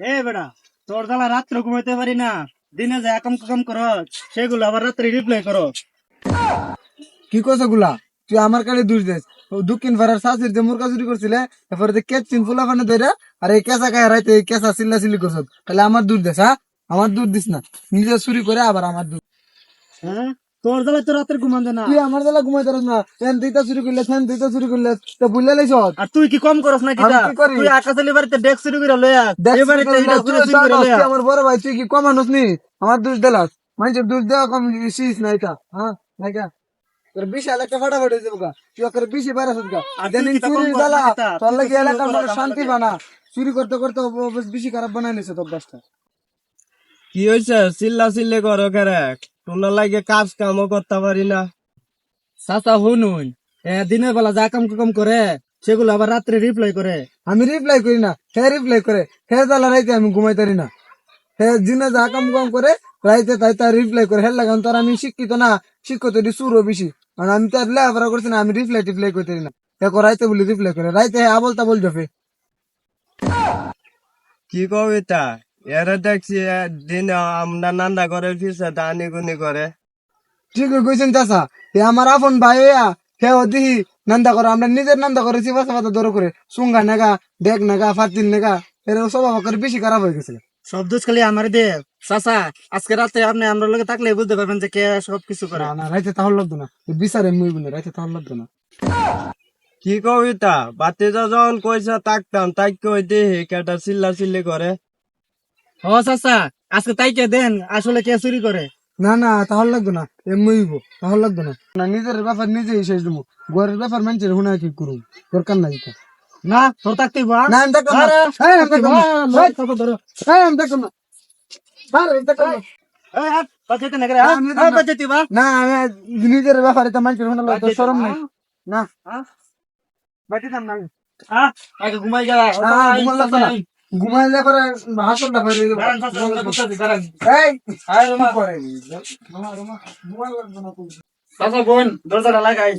এ বেড়া তোর জ্বালা রাত্রে ঘুমাইতে পারি না। দিনে যে একম কম করো সেগুলো আবার রাত্রে রিপ্লাই করো কি কথা গুলা? তুই আমার কাছে দোষ দেস। দক্ষিণ পাড়ার শাশুড়ি যে মুরগা চুরি করছিলে এরপরে যে কেচিন ফুলা ফানে ধরে আর এই কেঁচা খায় রাইতে এই কেঁচা চিল্লা চিল্লি করছ। তাহলে আমার দূর দেস হ্যাঁ? আমার দূর দিস না। নিজে চুরি করে আবার আমার দূর হ্যাঁ? তোর জ্বালা তো রাত্রে ঘুমান না। তুই আমার বেলা ঘুমাই পারস না। এন দুইটা চুরি করলে সেন দুইটা চুরি করলে তো বুঝলে লাইছ আর তুই কি কম করস না আমি কিটা কি করি? তুই আকাশালি বাড়িতে ডেক চুরি করে লয়া এবারে চুরি করে লয়া আমার বড় ভাই তুই কি কমানোস নি? আমার দোষ দিলাস। মানুষের দোষ দেওয়া কম শিস না এটা হ্যাঁ? নাইকা তোর বিশাল একটা ফাটাফাটি হয়ে যাব গা। তুই ওকে বেশি বাইরাস গা আর দেন চুরি কম জ্বালা তোর লাগে এলাকার কাম শান্তি বানা। চুরি করতে করতে বেশি খারাপ বানাই নিছে তোর গাছটা কি হয়েছে চিল্লা চিল্লি করো কেরে তোমরা লাগে কাজ কামও করতে পারি না। চাচা শুনুন। এ দিনের বেলা যা কাম কম করে সেগুলো আবার রাত্রে রিপ্লাই করে। আমি রিপ্লাই করি না হে রিপ্লাই করে। হে জ্বালা রাইতে আমি ঘুমাই পারি না। হে দিনে যা কাম কাম করে রাইতে তাই তার রিপ্লাই করে। হেল লাগান তোর আমি শিক্ষিত না শিক্ষিত এটি সুরও বেশি। আর আমি তো আর লেখাপড়া করছি না আমি রিপ্লাই টিপ্লাই করতে পারি না। হে রাইতে বলি রিপ্লাই করে। রাইতে হে আবল তাবল জফে কি কবে কবিতা এরা দেখছি এ দিন আমরা নান্দা করে ফিসে দানি গুনি করে। ঠিক কইছেন চাচা হে আমার আপন ভাই হইয়া হে ও দিহি নান্দা করে আমরা নিজের নান্দা করে চিপা চাপা দর করে। সুঙ্গা নেগা ডেক নেগা ফাতিন নেগা এর স্বভাব করে বেশি খারাপ হয়ে গেছে। সব দোষ খালি আমার দে। চাচা আজকে রাতে আপনি আমরা লগে থাকলে বুঝতে পারবেন যে কে সব কিছু করে। না না রাইতে তাহলে লাগতো না। বিচারে মুই বলে রাইতে তাহলে লাগতো না। কি কবিতা? বাতিজা যখন কইসা তাকতাম তাই কই দেহি কেটা চিল্লা চিল্লি করে। চাচা আজকে তাই কে দেন আসলে কে চুরি করে না না তাহলে লাগতো না এমনি হইব তাহলে লাগতো না না নিজের ব্যাপার নিজেই শেষ দেবো ঘরের ব্যাপার মানুষের হুনা কি করুম দরকার নাই। না তোর না আমি দেখলাম না আমি দেখলাম না। আমি না আমি না। এই, হাত, বাঁচাইতে না করে? আমি না। বাঁচাইতে বা। না আমি নিজের ব্যাপারে তো মানুষের হুনা লাগতো শরম নাই না না? আগে ঘুমাই যা ঘুমাল লাগতো না। ঘুমাইলে পরে হাসনটা। চাচা, বোন, দরজাটা লাগাই।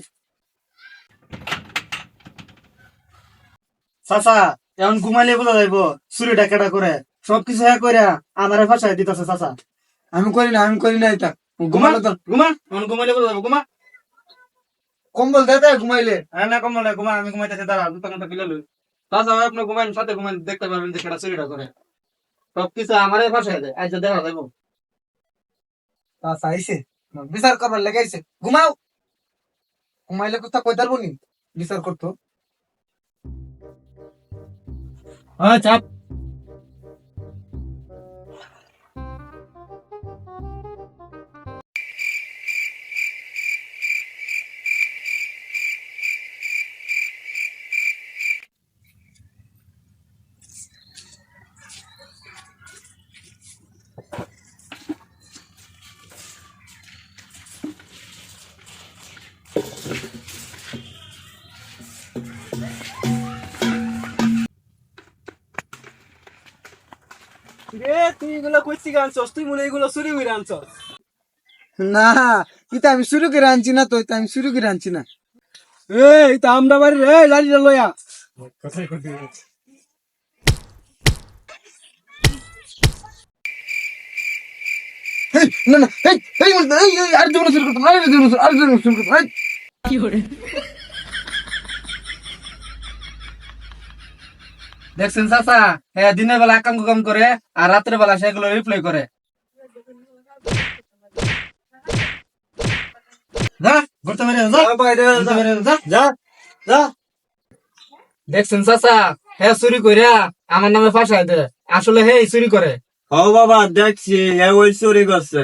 চাচা, এখন ঘুমাইলে বোঝা যাইব চুরিটা কেটা করে? সবকিছু হ্যাঁ করে আমার ভাষায় দিতেছে চাচা। আমি করি না আমি করি না এটা। ঘুমা ঘুমালে তো ঘুমা ঘুমাইলে বোঝা যাব ঘুমা। কম্বল দেতে ঘুমাইলে। হ্যাঁ না কমলে ঘুমা আমি ঘুমাইতেছি দাঁড়া দুটো ঘণ্টা পিলে চাচা আপনি ঘুমাইন সাথে ঘুমাইন দেখতে পারবেন যে সেটা চুরিটা করে। সবকিছু আমার পাশে দেয়। আজ দেখা যাব তা চাইছে বিচার করবার লেগাইছে ঘুমাও! ঘুমাইলে কোথা কই দাঁড়বো নি? বিচার করতো। হ্যাঁ রে তুই এগুলো কইছি আনছস? তুই মনে এগুলো চুরি করে আনছস। না এটা আমি শুরু করে আনছি না তো আমি শুরু করে আনছি না। এই তা আমরা বাড়ি রে লাড়িটা লইয়া। হেই, না না এই এই বলতে এই এই, আর জীবনে শুরু করতাম আর জীবনে শুরু আর জীবনে শুরু করতাম এই। দেখছেন চাচা? হ্যাঁ দিনের বেলা কাম কাম করে আর রাত্রে বেলা সেগুলো রিপ্লাই করে। দেখছেন চাচা? হ্যাঁ চুরি কইরা আমার নামে ফাঁসাই দে। আসলে হে চুরি করে। ও বাবা দেখছি হ্যাঁ ওই চুরি করছে।